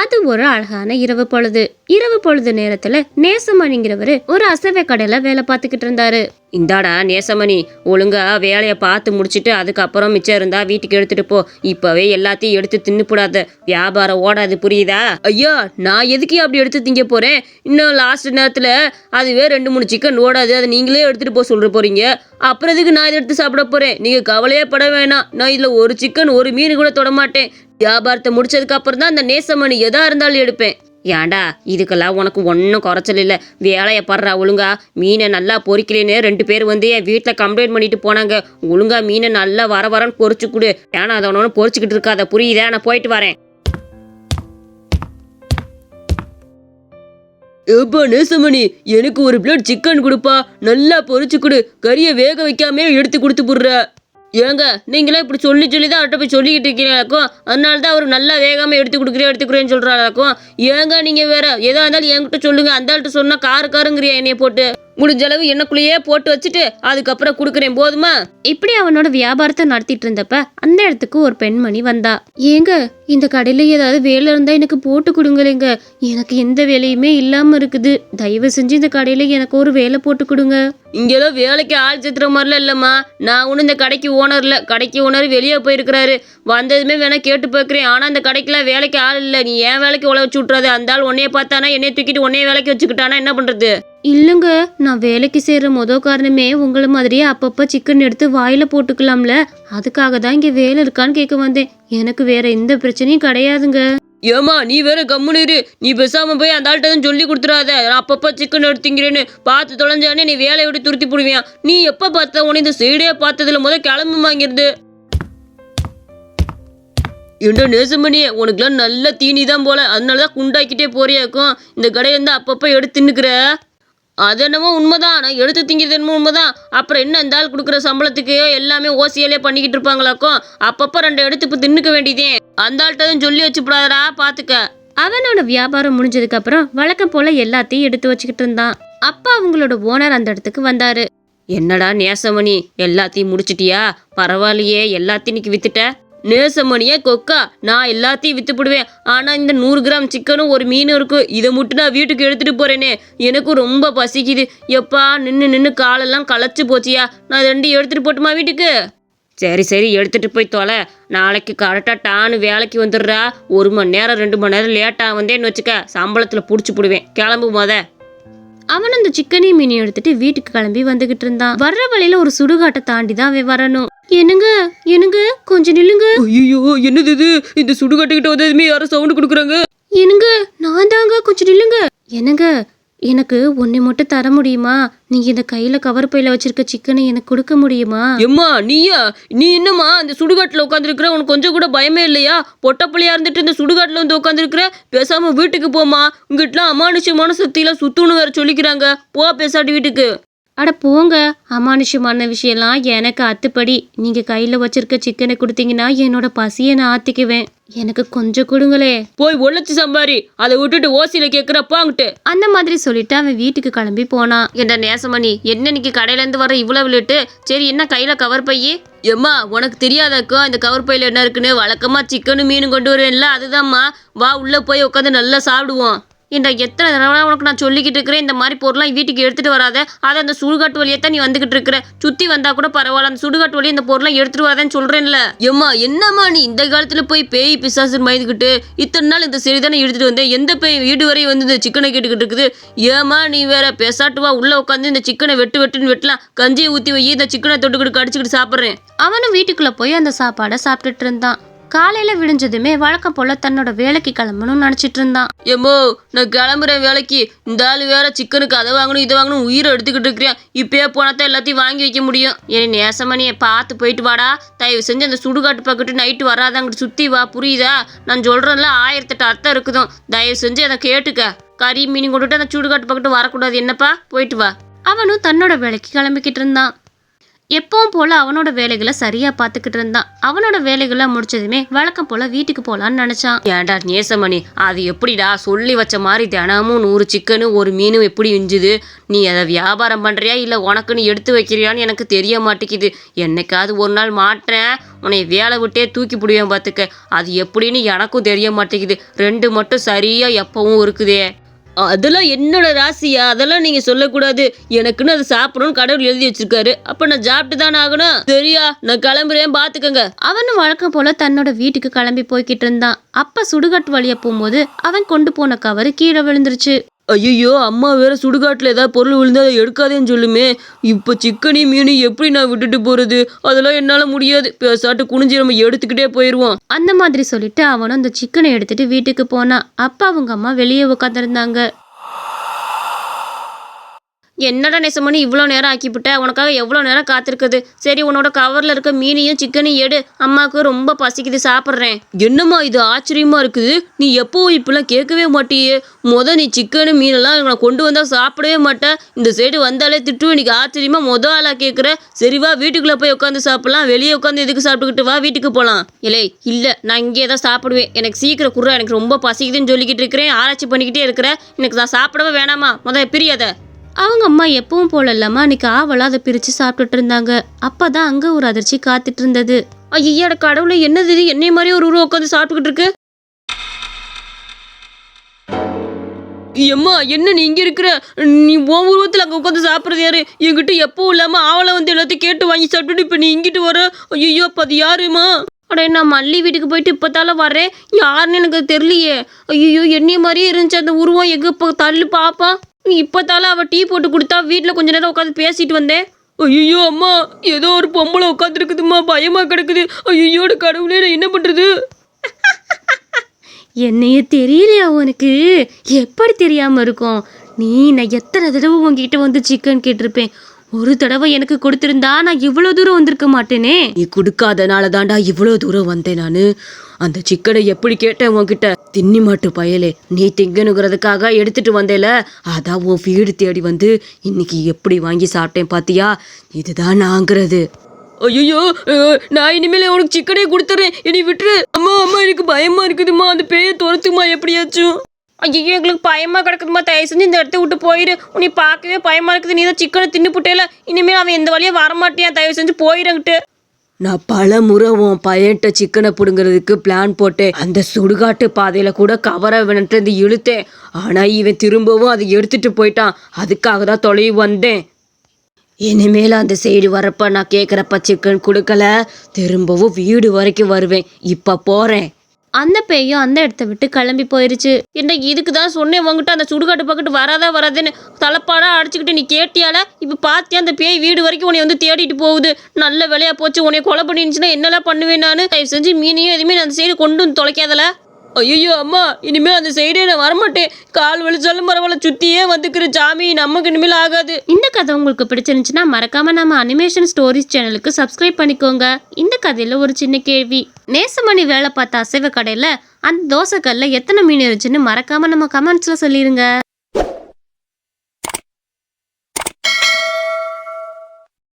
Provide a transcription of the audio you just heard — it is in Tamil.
அது ஒரு அழகான இரவு பொழுது. இரவு பொழுது நேரத்துல நேசமணிங்கிறவரு ஒரு அசைவ கடையில வேலை பார்த்துக்கிட்டு இருந்தாரு. இந்தாடா நேசமணி ஒழுங்கா வேலையை பார்த்து முடிச்சிட்டு அதுக்கப்புறம் மிச்சம் இருந்தா வீட்டுக்கு எடுத்துட்டு போ. இப்பவே எல்லாத்தையும் எடுத்து தின்னுப்படாத. வியாபாரம் ஓடாது புரியுதா? ஐயா நான் எதுக்கு அப்படி எடுத்து திங்க போறேன்? இன்னும் லாஸ்ட் நேரத்துல அதுவே ரெண்டு மூணு சிக்கன் ஓடாது. அதை நீங்களே எடுத்துட்டு போக சொல்ற போறீங்க. அப்புறம் எதுக்கு நான் இதை எடுத்து சாப்பிட போறேன். நீங்க கவலையே பட வேணாம். நான் இதுல ஒரு சிக்கன் ஒரு மீன் கூட தொட மாட்டேன். வியாபாரத்தை முடிச்சதுக்கு அப்புறம் தான் அந்த நேசமணி எதா இருந்தாலும் எடுப்பேன். ஏன்டா இதுக்கெல்லாம் உனக்கு ஒன்றும் குறைச்சல் இல்லை. வேலையை படுறா ஒழுங்கா. மீனை நல்லா பொறிக்கலேன்னு ரெண்டு பேர் வந்து என் வீட்டில் கம்ப்ளைண்ட் பண்ணிட்டு போனாங்க. ஒழுங்கா மீனை நல்லா வர வரன்னு பொறிச்சு கொடு. ஏன்னா அதை ஒன்று பொறிச்சுக்கிட்டு இருக்காத. புரியுதா? நான் போயிட்டு வரேன். ஏப்பா நேசமணி எனக்கு ஒரு பிளேட் சிக்கன் கொடுப்பா. நல்லா பொரிச்சு கொடு. கறியை வேக வைக்காமே எடுத்து கொடுத்து புடுற. ஏங்க நீங்களே இப்படி சொல்லி சொல்லி தான் அவர்கிட்ட போய் சொல்லிக்கிட்டு இருக்கிறீங்களாக்கும் அதனால தான் அவர் நல்லா வேகமாக எடுத்து கொடுக்குறேன் எடுத்துக்கிறேன்னு சொல்கிறாராக்கும் ஏங்க நீங்கள் வேற எதாக இருந்தாலும் என்கிட்ட சொல்லுங்க. அந்த ஆள்கிட்ட சொன்னால் காரு காருங்கிறியா என்னைய போட்டு? முடிஞ்சளவு எனக்குள்ளேயே போட்டு வச்சுட்டு அதுக்கப்புறம் கொடுக்குறேன் போதுமா? இப்படி அவனோட வியாபாரத்தை நடத்திட்டு இருந்தப்ப அந்த இடத்துக்கு ஒரு பெண்மணி வந்தா. ஏங்க இந்த கடையில ஏதாவது வேலை இருந்தா எனக்கு போட்டு கொடுங்களேங்க. எனக்கு எந்த வேலையுமே இல்லாம இருக்குது. தயவு செஞ்சு இந்த கடையில எனக்கு ஒரு வேலை போட்டு கொடுங்க. இங்கெல்லாம் வேலைக்கு ஆள் சேர்த்துற மாதிரிலாம் இல்லைம்மா. நான் ஒன்றும் இந்த கடைக்கு ஓனர்ல கடைக்கு ஓனர் வெளியே போயிருக்கிறாரு. வந்ததுமே வேணா கேட்டு பார்க்குறேன். ஆனால் அந்த கடைக்கெல்லாம் வேலைக்கு ஆள் இல்லை. நீ ஏன் வேலைக்கு உழ வச்சு விட்றாது அந்த ஆள் உன்னைய பார்த்தானா? என்னைய தூக்கிட்டு உன்னைய வேலைக்கு வச்சுக்கிட்டானா? என்ன பண்ணுறது இல்லைங்க. நான் வேலைக்கு செய்கிற மொதல் காரணமே உங்களை மாதிரியே அப்பப்போ சிக்கன் எடுத்து வாயில் போட்டுக்கலாம்ல. அதுக்காக தான் இங்கே வேலை இருக்கான்னு கேட்க வந்தேன். எனக்கு வேற எந்த பிரச்சனையும் கிடையாதுங்க. ஏமா நீ வேற கம்முனு இரு. நீ பேசாம போய் அந்த ஆள்கிட்ட சொல்லி கொடுத்துறாத. நான் அப்பப்போ சிக்கன் எடுத்துங்கிறேன்னு பார்த்து தொலைஞ்சானே நீ வேலையை விட்டு துருத்தி போடுவியா? நீ எப்போ பார்த்த உன இந்த சைடே பார்த்ததுல முத கிளம்பு வாங்கிருது என்ன நேசமணியே உனக்குலாம் நல்ல தீனி தான் போல. அதனால தான் குண்டாக்கிட்டே போறியாக்கும் இந்த கடையை வந்து அப்பப்போ எடுத்து தின்னுக்கிற அது என்னமோ உண்மைதான். நான் எடுத்து திங்கிறது என்னமோ உண்மைதான். அப்புறம் என்ன இந்த ஆள் கொடுக்குற சம்பளத்துக்கு எல்லாமே ஓசியாலே பண்ணிக்கிட்டு இருப்பாங்களாக்கும் அப்பப்போ ரெண்டு எடுத்து இப்போ தின்னுக்க வேண்டியதே. அந்த ஆள்கிட்ட சொல்லி வச்சுப்படாதடா பார்த்துக்க அவனோட வியாபாரம் முடிஞ்சதுக்கு அப்புறம் வழக்கம் போல எல்லாத்தையும் எடுத்து வச்சுக்கிட்டு இருந்தான். அப்பா அவங்களோட ஓனர் அந்த இடத்துக்கு வந்தாரு. என்னடா நேசமணி எல்லாத்தையும் முடிச்சிட்டியா? பரவாயில்லையே எல்லாத்தையும் இன்னைக்கு வித்துட்ட. நேசமணியே கொக்கா நான் எல்லாத்தையும் வித்துப்பிடுவேன். ஆனா இந்த நூறு கிராம் சிக்கனும் ஒரு மீனும் இருக்கும் இதை மட்டும் நான் வீட்டுக்கு எடுத்துட்டு போறேனே. எனக்கும் ரொம்ப பசிக்குது. எப்பா நின்று நின்று காலெல்லாம் களைச்சு போச்சியா? நான் ரெண்டு ரெண்டையும் எடுத்துட்டு போட்டுமா வீட்டுக்கு? சரி சரி எடுத்துட்டு போய் தொலை. நாளைக்கு கரெக்டாக டான்னு வேலைக்கு வந்துடுறா. ஒரு மணி நேரம் ரெண்டு மணி நேரம் லேட்டாக வந்தேன்னு வச்சுக்க சம்பளத்தில் பிடிச்சி போடுவேன். கிளம்பு மொதல் அவன் அந்த சிக்கனையும் மீனையும் எடுத்துட்டு வீட்டுக்கு கிளம்பி வந்துகிட்டு இருந்தான். வர்ற வழியில ஒரு சுடுகாட்டை தாண்டி தான் அவன் வரணும். என்னங்க? என்னங்க? கொஞ்சம் நில்லுங்க. ஐயோ என்னது இது? இந்த சுடுகாட்டுக்கிட்ட வந்ததுமே யாரும் சவுண்ட் கொடுக்குறாங்க. என்னங்க? நான் தாங்க கொஞ்சம் நில்லுங்க. என்னங்க? எனக்கு ஒன்றை மட்டும் தர முடியுமா? நீங்க இந்த கையில கவர் பையில வச்சிருக்க சிக்கனை எனக்கு கொடுக்க முடியுமா? எம்மா நீயா? நீ என்னம்மா அந்த சுடுகாட்டில் உட்காந்துருக்குற உனக்கு கொஞ்சம் கூட பயமே இல்லையா? பொட்டப்பிள்ளையா இருந்துட்டு இந்த சுடுகாட்டில் வந்து உட்காந்துருக்குற பேசாம வீட்டுக்கு போமா இங்கிட்டலாம் அமானுஷ்யமான சக்தியெல்லாம் சுத்துன்னு வேற சொல்லிக்கிறாங்க. போ பேசாட்டி வீட்டுக்கு. அட போங்க. அமானுஷ்யமான விஷயம்லாம் எனக்கு அத்துப்படி. நீங்க கையில வச்சிருக்க சிக்கனை கொடுத்தீங்கன்னா என்னோட பசியை நான் ஆத்திக்குவேன். எனக்கு கொஞ்சம் கொடுங்களே. போய் ஒழிச்சு சம்பாரி. அதை விட்டுட்டு ஓசியில கேட்குறப்பாங்கிட்டு அந்த மாதிரி சொல்லிட்டு அவன் வீட்டுக்கு கிளம்பி போனான். என்ற நேசமணி என்ன இன்னைக்கு கடையில இருந்து வர இவ்வளவு லேட்டு சரி என்ன கையில கவர் பையி எம்மா உனக்கு தெரியாதாக்கா இந்த கவர் பையில என்ன இருக்குன்னு? வழக்கமா சிக்கனும் மீனும் கொண்டு வருவேன்ல அதுதாம்மா. வா உள்ள போய் உட்காந்து நல்லா சாப்பிடுவோம். என்ற எத்தனை தடவை உனக்கு நான் சொல்லிக்கிட்டு இருக்கிறேன்? இந்த மாதிரி பொருள்லாம் வீட்டுக்கு எடுத்துட்டு வராத. அதை அந்த சுடுகாட்டு வழியே தான் நீ வந்துகிட்டு இருக்கிற. சுத்தி வந்தா கூட பரவாயில்ல. அந்த சுடுகாட்டு வழியே இந்த பொருள்லாம் எடுத்துட்டு வராதேன்னு சொல்றேன்ல. எம்மா என்னம்மா நீ இந்த காலத்துல போய் பேய் பிசாசு மயந்துக்கிட்டு இத்தனை நாள் இந்த சரி தானே எடுத்துட்டு வந்தேன் எந்த பேய் வீடு வரை வந்து இந்த சிக்கனை கேட்டுக்கிட்டு இருக்குது? ஏம்மா நீ வேற பெசாட்டு வா உள்ள உட்காந்து இந்த சிக்கனை வெட்டு வெட்டுன்னு வெட்டலாம். கஞ்சியை ஊத்தி வை இந்த சிக்கனை தொட்டுக்கிட்டு கடிச்சுக்கிட்டு சாப்பிட்றேன். அவனும் வீட்டுக்குள்ள போய் அந்த சாப்பாடை சாப்பிட்டுட்டு இருந்தான். காலையில விடிஞ்சதுமே வழக்கம் போல தன்னோட வேலைக்கு கிளம்பணும்னு நினைச்சிட்டு இருந்தான். எம்மோ நான் கிளம்புறேன் வேலைக்கு இந்த ஆள் வேற சிக்கனுக்கு அதை வாங்கணும் இதை வாங்கணும் உயிரை எடுத்துக்கிட்டு இருக்கிறேன். இப்பயே போனா தான் எல்லாத்தையும் வாங்கி வைக்க முடியும். ஏன் நேசமணியை பார்த்து போயிட்டு வாடா. தயவு செஞ்சு அந்த சுடுகாட்டு பக்கத்து நைட்டு வராதாங்கிட்டு சுற்றி வா புரியுதா? நான் சொல்கிறேன்ல ஆயிரத்தெட்டு அர்த்தம் இருக்குதும். தயவு செஞ்சு அதை கேட்டுக்க. கறி மீன் கொண்டுட்டு அந்த சுடுகாட்டு பக்கத்து வரக்கூடாது என்னப்பா? போயிட்டு வா. அவனும் தன்னோட வேலைக்கு கிளம்பிக்கிட்டு இருந்தான். எப்பவும் போல அவனோட வேலைகளை சரியா பார்த்துக்கிட்டு இருந்தான். அவனோட வேலைகளை முடிச்சதுமே வழக்கம் போல வீட்டுக்கு போலான்னு நினைச்சான். ஏன்டா நேசமணி அது எப்படிடா சொல்லி வச்ச மாதிரி தினமும் நூறு சிக்கனு ஒரு மீனும் எப்படி இஞ்சுது? நீ அதை வியாபாரம் பண்ணுறியா இல்லை உனக்குன்னு எடுத்து வைக்கிறியான்னு எனக்கு தெரிய மாட்டேங்குது. என்னைக்காவது ஒரு நாள் மாட்டுறேன். உன்னை வேலை விட்டே தூக்கி பிடிவேன் பார்த்துக்க அது எப்படின்னு எனக்கும் தெரிய மாட்டேங்குது. ரெண்டு மட்டும் சரியாக எப்பவும் இருக்குதே. அதெல்லாம் என்னோட ராசியா? அதெல்லாம் நீங்க சொல்லக்கூடாது. எனக்குன்னு அதை சாப்பிடணும்னு கடவுள் எழுதி வச்சிருக்காரு. அப்ப நான் சாப்பிட்டு தானே ஆகணும்? சரியா? நான் கிளம்புறேன் பாத்துக்கங்க. அவனும் வழக்கம் போல தன்னோட வீட்டுக்கு கிளம்பி போய்கிட்டு இருந்தான். அப்ப சுடுகாட்டு வழியா போகும்போது அவன் கொண்டு போன கவரு கீழே விழுந்துருச்சு. ஐயோ அம்மா வேற சுடுகாட்டில் ஏதாவது பொருள் விழுந்தா அதை எடுக்காதேன்னு சொல்லுமே. இப்போ சிக்கனி மீன் எப்படி நான் விட்டுட்டு போறது? அதெல்லாம் என்னால் முடியாது. பேசாட்டு குனிஞ்சு நம்ம எடுத்துக்கிட்டே போயிடுவோம் அந்த மாதிரி சொல்லிட்டு அவனும் அந்த சிக்கனை எடுத்துட்டு வீட்டுக்கு போனான். அப்பா அவங்க அம்மா வெளியே உட்காந்துருந்தாங்க என்னடா நெசமணி இவ்வளோ நேரம் ஆக்கிவிட்ட உனக்காக எவ்வளோ நேரம் காத்திருக்குது? சரி உன்னோட கவரில் இருக்க மீனையும் சிக்கனையும் எடு. அம்மாவுக்கு ரொம்ப பசிக்குது சாப்பிட்றேன். என்னம்மா இது? ஆச்சரியமாக இருக்குது. நீ எப்போ இப்பெல்லாம் கேட்கவே மாட்டியே? மொதல் நீ சிக்கனு மீனெல்லாம் நான் கொண்டு வந்தால் சாப்பிடவே மாட்டேன் இந்த சைடு வந்தாலே திட்டு இன்னைக்கு ஆச்சரியமாக முத ஆளாக கேட்குற? சரி வா போய் உட்காந்து சாப்பிட்லாம். வெளியே உட்காந்து எதுக்கு சாப்பிட்டுக்கிட்டு வா வீட்டுக்கு போகலாம் இல்லை இல்லை நான் இங்கே தான் சாப்பிடுவேன். எனக்கு சீக்கிரம் குர்ரா எனக்கு ரொம்ப பசிக்குதுன்னு சொல்லிக்கிட்டு இருக்கிறேன். ஆராய்ச்சி பண்ணிக்கிட்டே இருக்கிறேன் எனக்கு நான் சாப்பிடவே வேணாமா? மொதல் பிரியாத. அவங்க அம்மா எப்பவும் போல இல்லாம அன்னைக்கு ஆவலா அதை பிரிச்சு சாப்பிட்டுட்டு இருந்தாங்க. அப்பதான் அங்க ஒரு அதிர்ச்சி காத்துட்டு இருந்தது. ஐயா கடவுளை என்னது இது? என்னை மாதிரி ஒரு உருவம் உட்காந்து சாப்பிட்டுக்கிட்டு இருக்கு? எம்மா என்ன நீ இங்க இருக்கிற? நீ உன் உருவத்தில் அங்கே உட்காந்து சாப்பிட்றது யாரு? என்கிட்ட எப்பவும் இல்லாம ஆவலை வந்து எல்லாத்தையும் கேட்டு வாங்கி சாப்பிட்டுட்டு இப்போ நீ இங்கிட்டு வர? ஐயோ அப்போ அது யாருமா? அடே நான் மல்லி வீட்டுக்கு போயிட்டு இப்போத்தால வரேன் யாருன்னு எனக்கு தெரியலையே. ஐயோ என்னைய மாதிரியே இருந்துச்சு அந்த உருவம். எங்க இப்போ தள்ளு பாப்பா? இப்போத்தால அவ டீ போட்டு கொடுத்தா வீட்டில் கொஞ்ச நேரம் உட்காந்து பேசிட்டு வந்தேன் ஐயோ அம்மா ஏதோ ஒரு பொம்பளை உட்காந்துருக்குதும்மா பயமா கிடக்குது. ஐயோட கடவுளே நான் என்ன பண்றது? என்னைய தெரியலையா உனக்கு? எப்படி தெரியாம இருக்கும்? நீ நான் எத்தனை தடவை உங்ககிட்ட வந்து சிக்கன் கேட்டிருப்பேன். ஒரு தடவை எனக்கு கொடுத்திருந்தா நான் இவ்வளோ தூரம் வந்திருக்க மாட்டேனே. நீ கொடுக்காதனால தாண்டா இவ்வளோ தூரம் வந்தேன் நான். அந்த சிக்கனை எப்படி கேட்டேன் உன்கிட்ட? தின்னி மாட்டு பயலே நீ திங்கனுங்கிறதுக்காக எடுத்துட்டு வந்தேல அதான் உன் வீடு தேடி வந்து இன்னைக்கு எப்படி வாங்கி சாப்பிட்டேன் பாத்தியா? இதுதான் நாங்கிறது ஐயோ நான் இனிமேல் உனக்கு சிக்கனே கொடுத்துறேன். இனி விட்டுரு. அம்மா அம்மா எனக்கு பயமா இருக்குதுமா அந்த பேயை துரத்துமா எப்படியாச்சும்? ஐயோ எங்களுக்கு பயமா கிடக்குதுமா தயவு செஞ்சு இந்த இடத்த விட்டு போயிரு. உன்னை பார்க்கவே பயமா இருக்குது. நீ தான் சிக்கனை தின்னு புட்டேல. இனிமேல் அவன் எந்த வழியா வரமாட்டியா? தயவு செஞ்சு போயிடங்கிட்டு நான் பல முறை உன் பையன்ட்ட சிக்கனை பிடுங்கிறதுக்கு பிளான் போட்டேன். அந்த சுடுகாட்டு பாதையில் கூட கவரை இவன்ட்டு இழுத்தேன். ஆனால் இவன் திரும்பவும் அதை எடுத்துட்டு போயிட்டான். அதுக்காக தான் தொலைவி வந்தேன். இனிமேல் அந்த சைடு வரப்ப நான் கேட்குறப்ப சிக்கன் கொடுக்கல. திரும்பவும் வீடு வரைக்கும் வருவேன். இப்போ போகிறேன் அந்த பேயும் அந்த இடத்த விட்டு கிளம்பி போயிருச்சு. என்ன இதுக்கு தான் சொன்னேன் உங்ககிட்ட அந்த சுடுகாட்டு பக்கத்து வராதா வராதுன்னு. தலைப்பாடா அடிச்சுக்கிட்டு நீ கேட்டியால? இப்போ பார்த்தியா அந்த பேய் வீடு வரைக்கும் உன்னை வந்து தேடிட்டு போகுது. நல்ல வேலையா போச்சு உன்னை கொலை பண்ணிருந்துச்சுன்னா என்னெல்லாம் பண்ணுவேன் நான்? தயவு செஞ்சு மீனையும் எதுவுமே அந்த சைடு கொண்டு வந்து தொலைக்காதல. ஐயோ அம்மா இனிமேல் அந்த சைடே நான் வரமாட்டேன். கால் வலிச்சாலும் பரவாயில்ல சுத்தியே வந்துக்கிற சாமி நமக்கு இனிமேல் ஆகாது. இந்த கதை உங்களுக்கு பிடிச்சிருந்துச்சுன்னா மறக்காம நம்ம அனிமேஷன் ஸ்டோரிஸ் சேனலுக்கு சப்ஸ்கிரைப் பண்ணிக்கோங்க. இந்த கதையில ஒரு சின்ன கேள்வி. நேசமணி வேலை பார்த்த அசைவ கடையில அந்த தோசைக்கல்ல எத்தனை மீன் இருந்துச்சுன்னு மறக்காம நம்ம கமெண்ட்ஸ்ல சொல்லிருங்க.